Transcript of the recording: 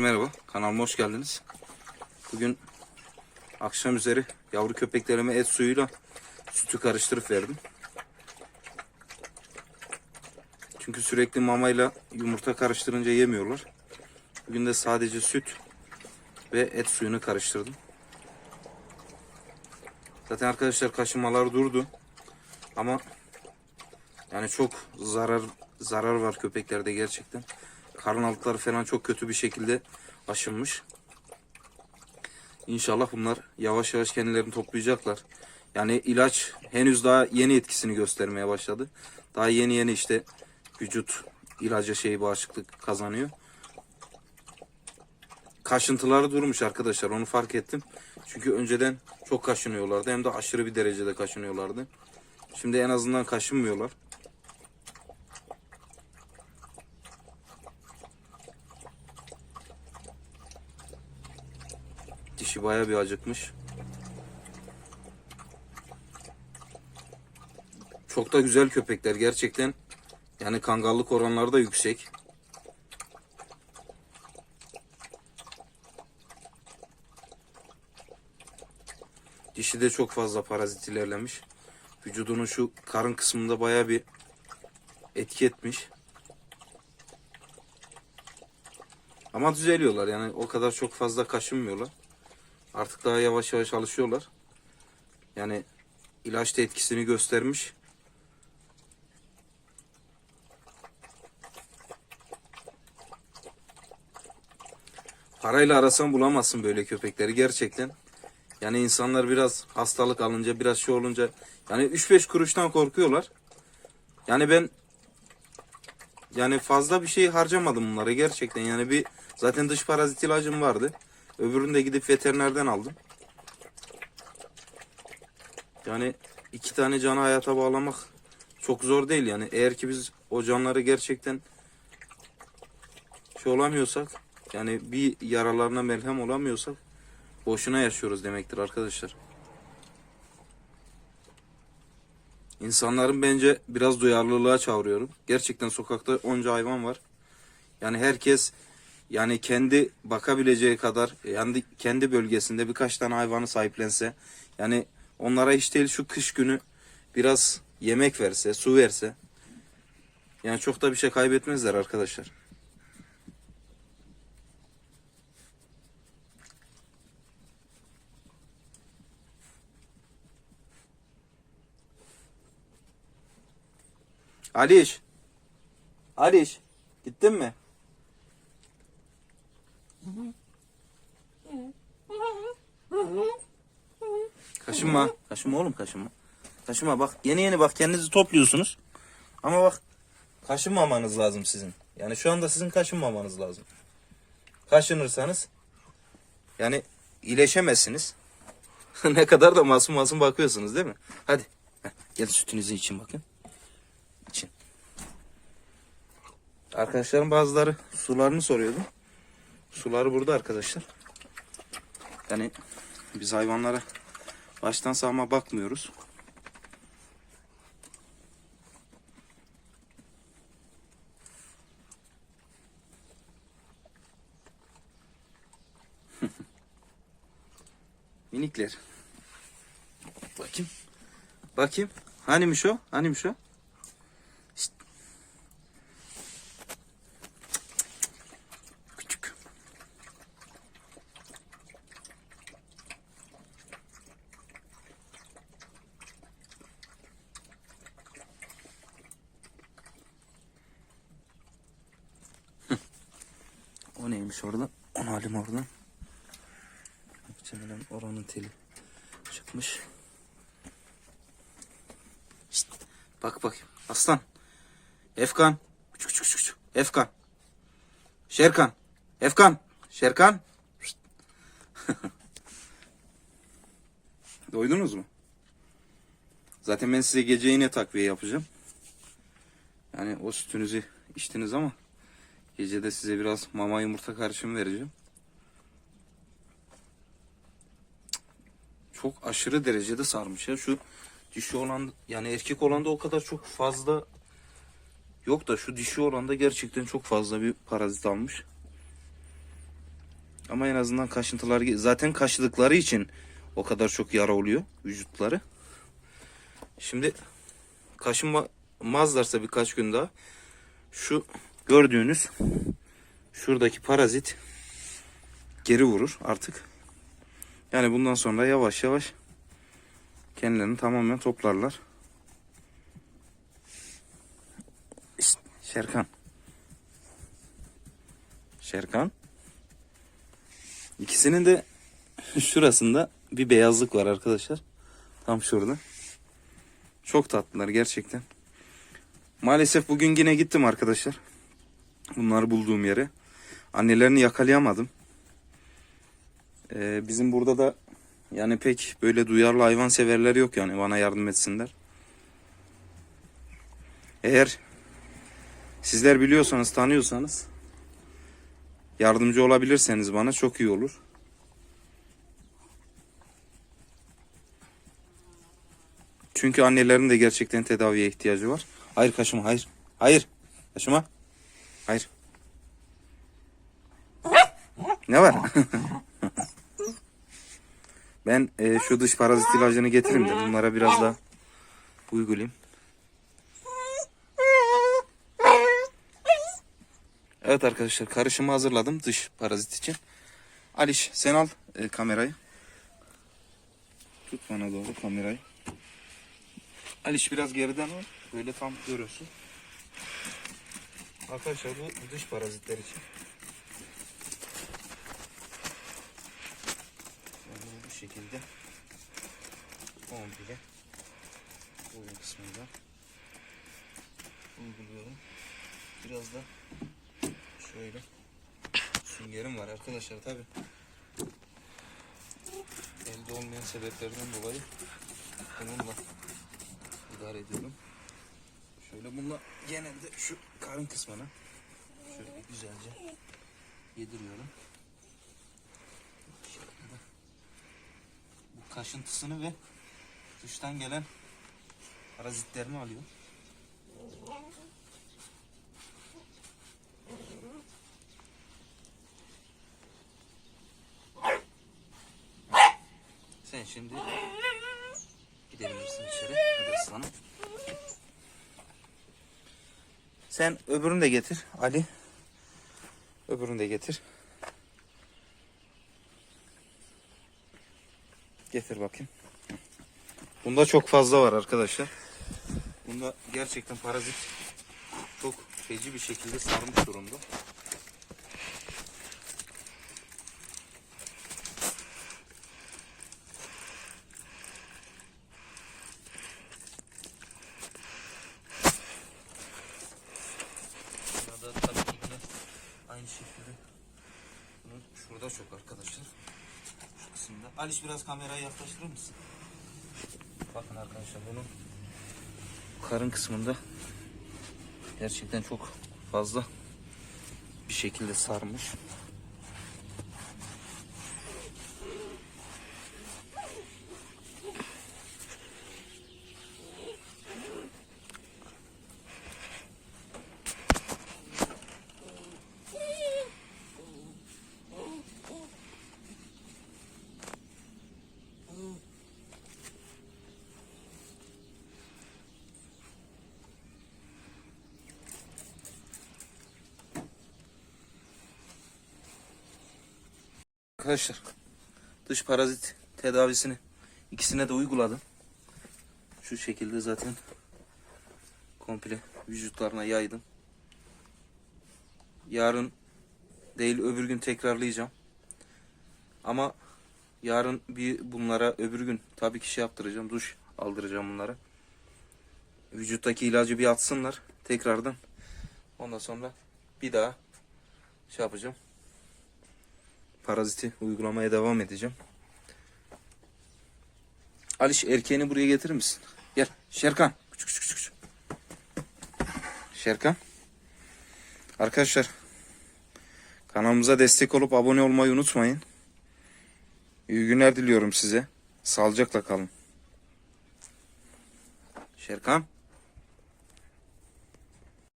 Merhaba, kanalıma hoş geldiniz. Bugün akşam üzeri yavru köpeklerime et suyuyla sütü karıştırıp verdim. Çünkü sürekli mamayla yumurta karıştırınca yemiyorlar. Bugün de sadece süt ve et suyunu karıştırdım. Zaten arkadaşlar kaşınmalar durdu. Ama yani çok zarar zarar var köpeklerde gerçekten. Karın altları falan çok kötü bir şekilde aşınmış. İnşallah bunlar yavaş yavaş kendilerini toplayacaklar. Yani ilaç henüz daha yeni etkisini göstermeye başladı. Daha yeni yeni işte vücut ilaca şey bağışıklık kazanıyor. Kaşıntıları durmuş arkadaşlar onu fark ettim. Çünkü önceden çok kaşınıyorlardı hem de aşırı bir derecede kaşınıyorlardı. Şimdi en azından kaşınmıyorlar. Dişi baya bir acıkmış. Çok da güzel köpekler gerçekten. Yani kangallık oranları da yüksek. Dişi de çok fazla parazit ilerlemiş. Vücudunun şu karın kısmında baya bir etki etmiş. Ama düzeliyorlar yani o kadar çok fazla kaşınmıyorlar. Artık daha yavaş yavaş alışıyorlar. Yani ilaç da etkisini göstermiş. Parayla arasan bulamazsın böyle köpekleri gerçekten. Yani insanlar biraz hastalık alınca, biraz şey olunca yani 3-5 kuruştan korkuyorlar. Yani ben yani fazla bir şey harcamadım bunlara gerçekten. Yani bir zaten dış parazit ilacım vardı. Öbürünü de gidip veterinerden aldım. Yani iki tane canı hayata bağlamak çok zor değil yani. Eğer ki biz o canları gerçekten şey olamıyorsak yani bir yaralarına merhem olamıyorsak boşuna yaşıyoruz demektir arkadaşlar. İnsanların bence biraz duyarlılığa çağırıyorum. Gerçekten sokakta onca hayvan var. Yani herkes yani kendi bakabileceği kadar yani kendi bölgesinde birkaç tane hayvanı sahiplense yani onlara hiç değil şu kış günü biraz yemek verse, su verse yani çok da bir şey kaybetmezler arkadaşlar. Aliş. Aliş. Gittin mi? Kaşınma oğlum kaşınma. Kaşınma bak yeni yeni bak kendinizi topluyorsunuz. Ama bak kaşınmamanız lazım sizin. Yani şu anda sizin kaşınmamanız lazım. Kaşınırsanız yani iyileşemezsiniz. ne kadar da masum masum bakıyorsunuz değil mi? Hadi. Gel sütünüzü için bakın. İçin. Arkadaşlarım bazıları sularını soruyordu. Suları burada arkadaşlar. Yani biz hayvanlara baştan sağma bakmıyoruz. Minikler. Bakayım. Bakayım. Hanimiş o? Hanimiş o? Neymiş orada? Onu alayım oradan. Muhtemelen oranın teli çıkmış. Şşt, bak bak. Aslan. Efkan. Küçük küçük küçük. Efkan. Şerkan. Efkan. Şerkan. Doydunuz mu? Zaten ben size gece yine takviye yapacağım. Yani o sütünüzü içtiniz ama gece de size biraz mama yumurta karışımı vereceğim. çok aşırı derecede sarmış ya. Şu dişi olan yani erkek olan da o kadar çok fazla yok da şu dişi olan da gerçekten çok fazla bir parazit almış. Ama en azından kaşıntılar zaten kaşıdıkları için o kadar çok yara oluyor vücutları. Şimdi kaşınmazlarsa birkaç gün daha şu gördüğünüz şuradaki parazit geri vurur artık. Yani bundan sonra yavaş yavaş kendilerini tamamen toplarlar. Şerkan. Şerkan. İkisinin de şurasında bir beyazlık var arkadaşlar. Tam şurada. Çok tatlılar gerçekten. Maalesef bugün yine gittim arkadaşlar. Bunları bulduğum yere. Annelerini yakalayamadım. Ee, bizim burada da yani pek böyle duyarlı hayvan severler yok yani bana yardım etsinler. Eğer sizler biliyorsanız tanıyorsanız yardımcı olabilirseniz bana çok iyi olur. Çünkü annelerin de gerçekten tedaviye ihtiyacı var. Hayır kaşıma hayır. Hayır. Kaşıma. Hayır. Ne var? ben e, şu dış parazit ilacını getireyim de bunlara biraz daha uygulayayım. Evet arkadaşlar karışımı hazırladım dış parazit için. Aliş sen al e, kamerayı. Tut bana doğru kamerayı. Aliş biraz geriden al. Böyle tam görüyorsun. Arkadaşlar bu, dış parazitler için. Yani bu şekilde komple boyun kısmında uyguluyorum. Biraz da şöyle süngerim var arkadaşlar tabi. Elde olmayan sebeplerden dolayı bununla idare ediyorum. Şöyle bununla genelde şu karın kısmına şöyle güzelce yediriyorum. Bu şekilde. Bu kaşıntısını ve dıştan gelen parazitlerini alıyor. Sen şimdi gidebilirsin içeri. Hadi aslanım. Sen öbürünü de getir Ali. Öbürünü de getir. Getir bakayım. Bunda çok fazla var arkadaşlar. Bunda gerçekten parazit çok feci bir şekilde sarmış durumda. Burada tabii ki yine aynı şekilde bunun şurada çok arkadaşlar. Şu kısımda. Aliş biraz kamerayı yaklaştırır mısın? Bakın arkadaşlar bunun karın kısmında gerçekten çok fazla bir şekilde sarmış. Arkadaşlar dış parazit tedavisini ikisine de uyguladım. Şu şekilde zaten komple vücutlarına yaydım. Yarın değil öbür gün tekrarlayacağım. Ama yarın bir bunlara öbür gün tabii ki şey yaptıracağım. Duş aldıracağım bunlara. Vücuttaki ilacı bir atsınlar tekrardan. Ondan sonra bir daha şey yapacağım paraziti uygulamaya devam edeceğim. Aliş erkeğini buraya getirir misin? Gel Şerkan. Küçük küçük küçük. Şerkan. Arkadaşlar kanalımıza destek olup abone olmayı unutmayın. İyi günler diliyorum size. Sağlıcakla kalın. Şerkan.